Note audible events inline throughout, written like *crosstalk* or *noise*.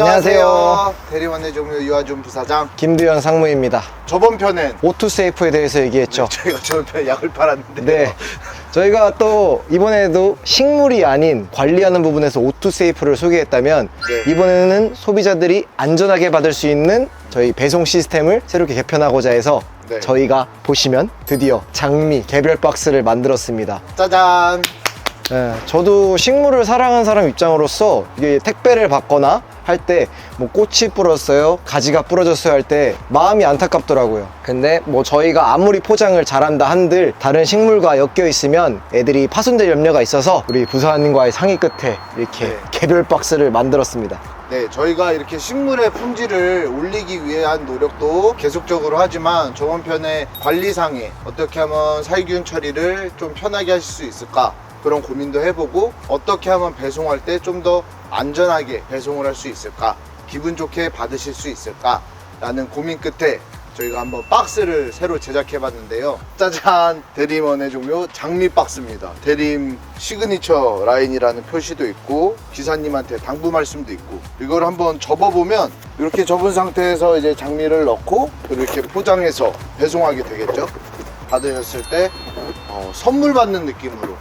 안녕하세요. 대리원의 종료 유아준 부사장. 김두현 상무입니다. 저번 편엔 오투세이프에 대해서 얘기했죠. 저희가 저번 편에 약을 팔았는데 네. 저희가 또 이번에도 식물이 아닌 관리하는 부분에서 오투세이프를 소개했다면 네. 이번에는 소비자들이 안전하게 받을 수 있는 저희 배송 시스템을 새롭게 개편하고자 해서 네. 저희가 보시면 드디어 장미 개별 박스를 만들었습니다. 짜잔. 예, 저도 식물을 사랑하는 사람 입장으로서 이게 택배를 받거나 할 때 뭐 꽃이 부러졌어요, 가지가 부러졌어요 할 때 마음이 안타깝더라고요. 근데 뭐 저희가 아무리 포장을 잘한다 한들 다른 식물과 엮여 있으면 애들이 파손될 염려가 있어서 우리 부사님과의 상의 끝에 이렇게 네. 개별 박스를 만들었습니다. 네, 저희가 이렇게 식물의 품질을 올리기 위한 노력도 계속적으로 하지만 저번 편에 관리상에 어떻게 하면 살균 처리를 좀 편하게 하실 수 있을까 그런 고민도 해보고 어떻게 하면 배송할 때 좀 더 안전하게 배송을 할 수 있을까? 기분 좋게 받으실 수 있을까 라는 고민 끝에 저희가 한번 박스를 새로 제작해 봤는데요. 짜잔! 대림원의 종류 장미 박스입니다. 대림 시그니처 라인이라는 표시도 있고 기사님한테 당부 말씀도 있고 이걸 한번 접어보면 이렇게 접은 상태에서 이제 장미를 넣고 이렇게 포장해서 배송하게 되겠죠? 받으셨을 때 어, 선물 받는 느낌으로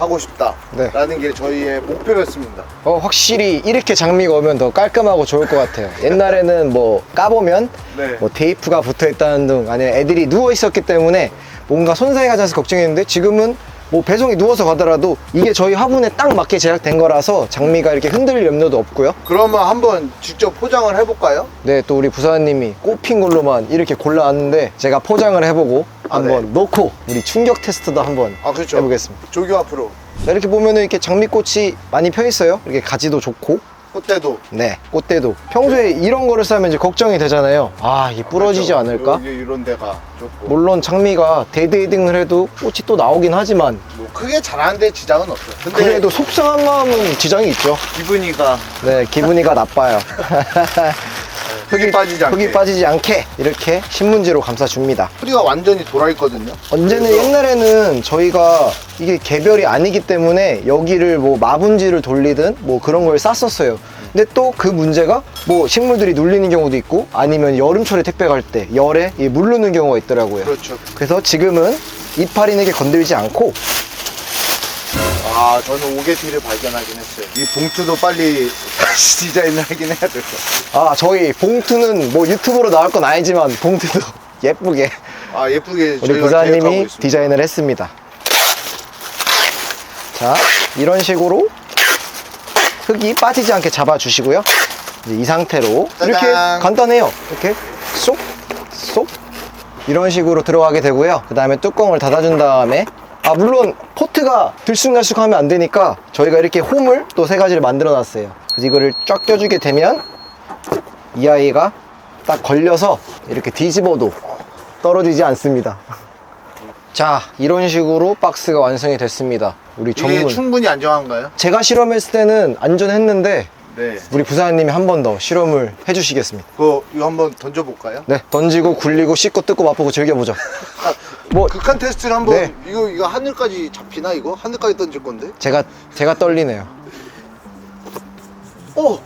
하고 싶다라는 게 저희의 목표였습니다 어, 확실히 이렇게 장미가 오면 더 깔끔하고 좋을 것 같아요. *laughs* 옛날에는 뭐 까보면 네. 뭐 테이프가 붙어 있다는 등 아니면 애들이 누워 있었기 때문에 뭔가 손상이 가지 않아서 걱정했는데 지금은 뭐 배송이 누워서 가더라도 이게 저희 화분에 딱 맞게 제작된 거라서 장미가 이렇게 흔들릴 염려도 없고요. 그러면 한번 직접 포장을 해볼까요? 네, 또 우리 부사님이 꼽힌 걸로만 이렇게 골라왔는데 제가 포장을 해보고 아, 한번 네. 놓고 우리 충격 테스트도 한번 아 그렇죠 해보겠습니다. 조교 앞으로 자, 이렇게 보면은 이렇게 장미꽃이 많이 펴 있어요. 이렇게 가지도 좋고 꽃대도 네, 꽃대도. 평소에 이런 거를 싸면 이제 걱정이 되잖아요. 아, 이게 부러지지 그렇죠. 않을까? 여기 이런 데가 좋고 물론 장미가 대대이등을 해도 꽃이 또 나오긴 하지만 뭐 크게 자라는데 지장은 없어요 근데 그래도 속상한 마음은 지장이 있죠. 기분이가 네, 기분이가 나빠요. *laughs* 흙이 빠지지 않게 흙이 빠지지 않게 이렇게 신문지로 감싸줍니다. 뿌리가 완전히 돌아있거든요 언제는 그래서 옛날에는 저희가 이게 개별이 아니기 때문에 여기를 뭐 마분지를 돌리든 뭐 그런 걸 쌌었어요. 근데 또 그 문제가 뭐 식물들이 눌리는 경우도 있고 아니면 여름철에 택배 갈 때 열에 이 물르는 경우가 있더라고요. 그렇죠 그래서 지금은 이파리에게 건들지 않고 아 저는 오게티를 발견하긴 했어요 이 봉투도 빨리 *laughs* 다시 디자인을 하긴 해야 될 것 같아요 아 저희 봉투는 뭐 유튜브로 나올 건 아니지만 봉투도 *laughs* 예쁘게 아 예쁘게 우리 저희가 계획하고 부사님이 있습니다. 디자인을 했습니다. 자, 이런 식으로 흙이 빠지지 않게 잡아주시고요. 이제 이 상태로 이렇게 짜잔. 간단해요. 이렇게 쏙, 쏙 이런 식으로 들어가게 되고요. 그 다음에 뚜껑을 닫아준 다음에 아 물론 포트가 들쑥날쑥하면 안 되니까 저희가 이렇게 홈을 또 세 가지를 만들어 놨어요. 그래서 이거를 쫙 껴주게 되면 이 아이가 딱 걸려서 이렇게 뒤집어도 떨어지지 않습니다. *laughs* 자, 이런 식으로 박스가 완성이 됐습니다. 우리 이게 전문. 충분히 안정한가요? 제가 실험했을 때는 안전했는데 네 우리 부사님이 한 번 더 실험을 해주시겠습니다. 그거 이거 한번 던져볼까요? 네, 던지고 굴리고 씻고 뜯고 맛보고 즐겨보죠. *laughs* 뭐 극한 테스트를 한번 네. 이거 이거 하늘까지 잡히나 이거 하늘까지 던질 건데 제가 제가 떨리네요. 어.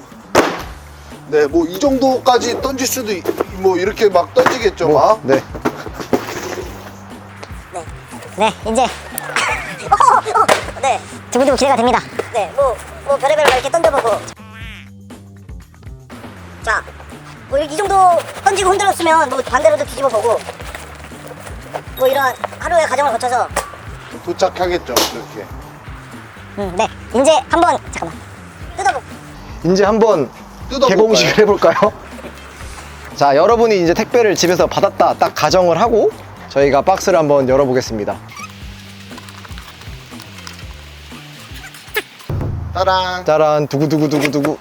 네, 뭐 이 정도까지 던질 수도 있- 뭐 이렇게 막 던지겠죠, 뭐, 막. 네. 네, 이제 *laughs* 네 두고두고 기대가 됩니다. 네, 뭐, 뭐 별의별 거 이렇게 던져보고 자, 뭐 이 정도 던지고 흔들었으면 뭐 반대로도 뒤집어 보고 뭐 이런 하루의 과정을 거쳐서 도착하겠죠, 이렇게. 음, 네, 이제 한번 잠깐만 뜯어보. 이제 한번 뜯어볼까요? 개봉식을 해볼까요? *laughs* 자, 여러분이 이제 택배를 집에서 받았다 딱 가정을 하고 저희가 박스를 한번 열어보겠습니다. 따란. 짜란, 두구두구두구두구.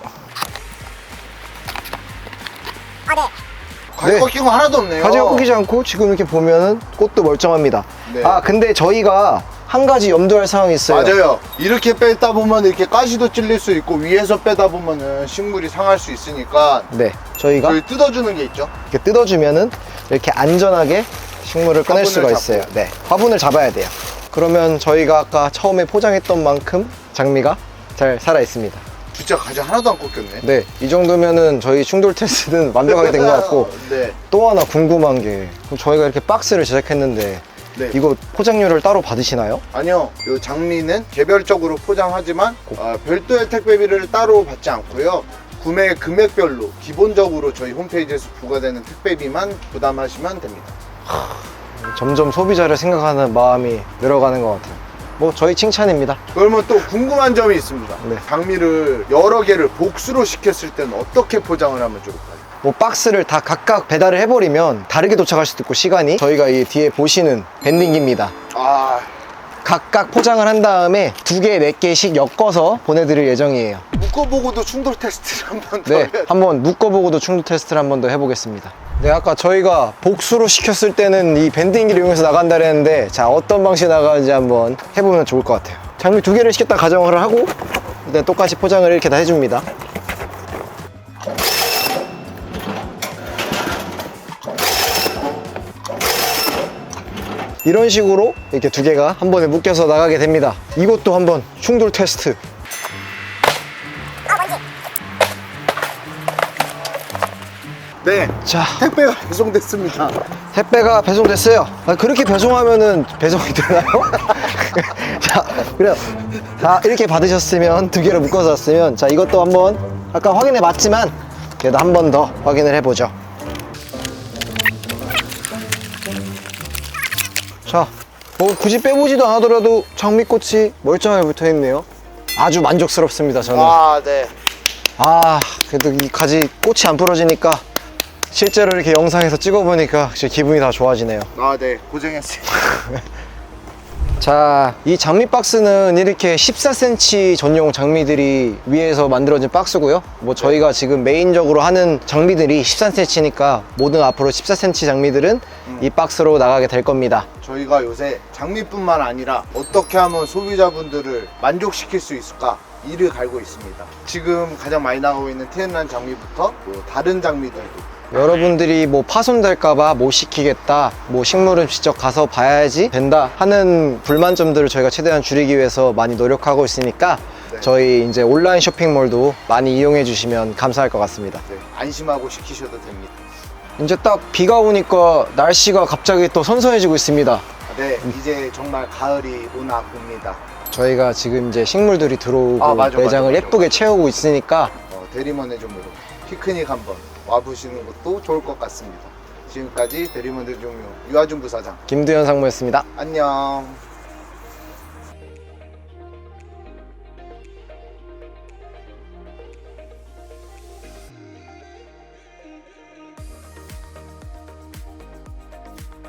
아, 네. 가지 네. 꺾인 거 하나도 없네요. 가지가 꺾이지 않고 지금 이렇게 보면은 꽃도 멀쩡합니다. 네. 아, 근데 저희가 한 가지 염두할 사항이 있어요. 맞아요. 이렇게 빼다 보면 이렇게 가시도 찔릴 수 있고 위에서 빼다 보면은 식물이 상할 수 있으니까 네, 저희가 저희 뜯어주는 게 있죠. 이렇게 뜯어주면은 이렇게 안전하게 식물을 꺼낼 화분을 수가 잡고. 있어요. 네, 화분을 잡아야 돼요. 그러면 저희가 아까 처음에 포장했던 만큼 장미가 잘 살아 있습니다. 진짜 가지 하나도 안 꺾였네. 네, 이 정도면은 저희 충돌 테스트는 *laughs* 완벽하게 된 것 같고 *laughs* 네. 또 하나 궁금한 게 그럼 저희가 이렇게 박스를 제작했는데 네. 이거 포장료를 따로 받으시나요? 아니요, 이 장미는 개별적으로 포장하지만 아, 별도의 택배비를 따로 받지 않고요. 구매 금액별로 기본적으로 저희 홈페이지에서 부과되는 택배비만 부담하시면 됩니다. 점점 소비자를 생각하는 마음이 늘어가는 것 같아요. 뭐 저희 칭찬입니다. 그러면 또 궁금한 점이 있습니다. 네. 장미를 여러 개를 복수로 시켰을 때는 어떻게 포장을 하면 좋을까요? 뭐 박스를 다 각각 배달을 해버리면 다르게 도착할 수도 있고 시간이 저희가 이 뒤에 보시는 밴딩기입니다. 아, 각각 포장을 한 다음에 두 개, 네 개씩 엮어서 보내드릴 예정이에요. 묶어보고도 충돌 테스트를 한번 더 네, 해야. 한번 묶어보고도 충돌 테스트를 한 번 더 해보겠습니다. 네, 아까 저희가 복수로 시켰을 때는 이 밴딩기를 이용해서 나간다 그랬는데 자, 어떤 방식으로 나가는지 한번 해보면 좋을 것 같아요. 장미 두 개를 시켰다 가정을 하고 네, 똑같이 포장을 이렇게 다 해줍니다. 이런 식으로 이렇게 두 개가 한 번에 묶여서 나가게 됩니다. 이것도 한번 충돌 테스트 네, 자, 택배가 배송됐습니다. 택배가 배송됐어요. 아, 그렇게 배송하면은 배송이 되나요? *laughs* 자, 그래요. 자, 이렇게 받으셨으면 두 개를 묶어서 왔으면 자, 이것도 한번 아까 확인해 봤지만 그래도 한 번 더 확인을 해보죠. 자, 뭐 굳이 빼보지도 않아더라도 장미꽃이 멀쩡하게 붙어 있네요. 아주 만족스럽습니다, 저는. 아, 네. 아 그래도 이 가지 꽃이 안 부러지니까 실제로 이렇게 영상에서 찍어보니까 진짜 기분이 다 좋아지네요 아, 네. 고생했어요. *laughs* 자 이 장미 박스는 이렇게 14cm 전용 장미들이 위에서 만들어진 박스고요 뭐 저희가 지금 메인적으로 하는 장미들이 13cm니까 모든 앞으로 14cm 장미들은 이 박스로 나가게 될 겁니다 저희가 요새 장미뿐만 아니라 어떻게 하면 소비자분들을 만족시킬 수 있을까 이를 갈고 있습니다. 지금 가장 많이 나가고 있는 테엔란 장미부터 또 다른 장미들도 여러분들이 뭐 파손될까봐 못 시키겠다, 뭐 식물은 직접 가서 봐야지 된다 하는 불만점들을 저희가 최대한 줄이기 위해서 많이 노력하고 있으니까 네. 저희 이제 온라인 쇼핑몰도 많이 이용해 주시면 감사할 것 같습니다. 네, 안심하고 시키셔도 됩니다. 이제 딱 비가 오니까 날씨가 갑자기 또 선선해지고 있습니다. 아, 네, 이제 정말 가을이 오나 봅니다. 저희가 지금 이제 식물들이 들어오고 아, 맞아, 매장을 맞아, 예쁘게. 채우고 있으니까 어, 대리먼의 종으로 피크닉 한번 와보시는 것도 좋을 것 같습니다. 지금까지 대리먼의 종류 유아준 부사장 김두현 상무였습니다. 안녕.